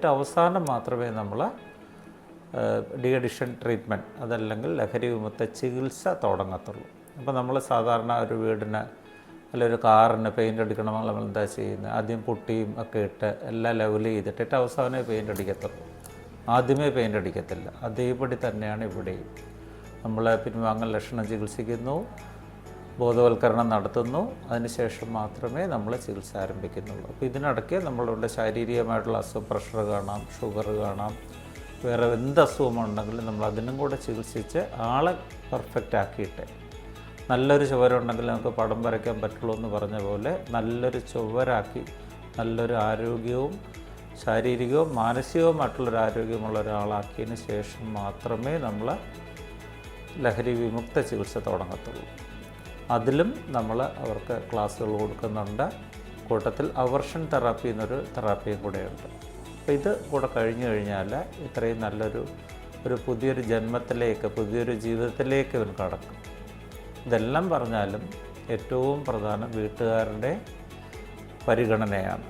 എന്നിട്ട് അവസാനം മാത്രമേ നമ്മൾ ഡി ട്രീറ്റ്മെന്റ് അതല്ലെങ്കിൽ ലഹരി വിമുക്ത ചികിത്സ തുടങ്ങത്തുള്ളൂ. അപ്പോൾ നമ്മൾ സാധാരണ ഒരു വീടിന് അല്ലെങ്കിൽ ഒരു കാറിന് പെയിന്റ് അടിക്കണമെങ്കിൽ നമ്മൾ എന്താ ചെയ്യുന്നത്? ആദ്യം പുട്ടിയും ഒക്കെ ഇട്ട് എല്ലാം ലെവൽ ചെയ്തിട്ടിട്ട് അവസാനമേ പെയിന്റ് അടിക്കത്തുള്ളൂ. ആദ്യമേ പെയിന്റ് അടിക്കത്തില്ല. അതേപടി തന്നെയാണ് ഇവിടെയും. നമ്മൾ പിൻവാങ്ങൽ ലക്ഷണം ചികിത്സിക്കുന്നു. ബോധവൽക്കരണം നടത്തുന്നു. അതിനുശേഷം മാത്രമേ നമ്മൾ ചികിത്സ ആരംഭിക്കുന്നുള്ളൂ. അപ്പോൾ ഇതിനിടയ്ക്ക് നമ്മളുടെ ശാരീരികമായിട്ടുള്ള അസുഖം പ്രഷർ കാണാം ഷുഗർ കാണാം വേറെ എന്ത് അസുഖമുണ്ടെങ്കിലും നമ്മൾ അതിനും കൂടെ ചികിത്സിച്ച് ആളെ പെർഫെക്റ്റ് ആക്കിയിട്ട് നല്ലൊരു ചുവരുണ്ടെങ്കിൽ നമുക്ക് പടം വരയ്ക്കാൻ പറ്റുള്ളൂ എന്ന് പറഞ്ഞ പോലെ നല്ലൊരു ചുവരാക്കി നല്ലൊരു ആരോഗ്യവും ശാരീരികവും മാനസികവുമായിട്ടുള്ളൊരു ആരോഗ്യമുള്ള ഒരാളാക്കിയതിന് ശേഷം മാത്രമേ നമ്മൾ ലഹരി വിമുക്ത ചികിത്സ തുടങ്ങത്തുള്ളൂ. അതിലും നമ്മൾ അവർക്ക് ക്ലാസ്സുകൾ കൊടുക്കുന്നുണ്ട്. കൂട്ടത്തിൽ അവർഷൻ തെറാപ്പി എന്നൊരു തെറാപ്പിയും കൂടെയുണ്ട്. അപ്പോൾ ഇത് കൂടെ കഴിഞ്ഞു കഴിഞ്ഞാൽ ഇത്രയും നല്ലൊരു ഒരു പുതിയൊരു ജന്മത്തിലേക്ക് പുതിയൊരു ജീവിതത്തിലേക്ക് ഇവൻ കടക്കും. ഇതെല്ലാം പറഞ്ഞാലും ഏറ്റവും പ്രധാനം വീട്ടുകാരുടെ പരിഗണനയാണ്.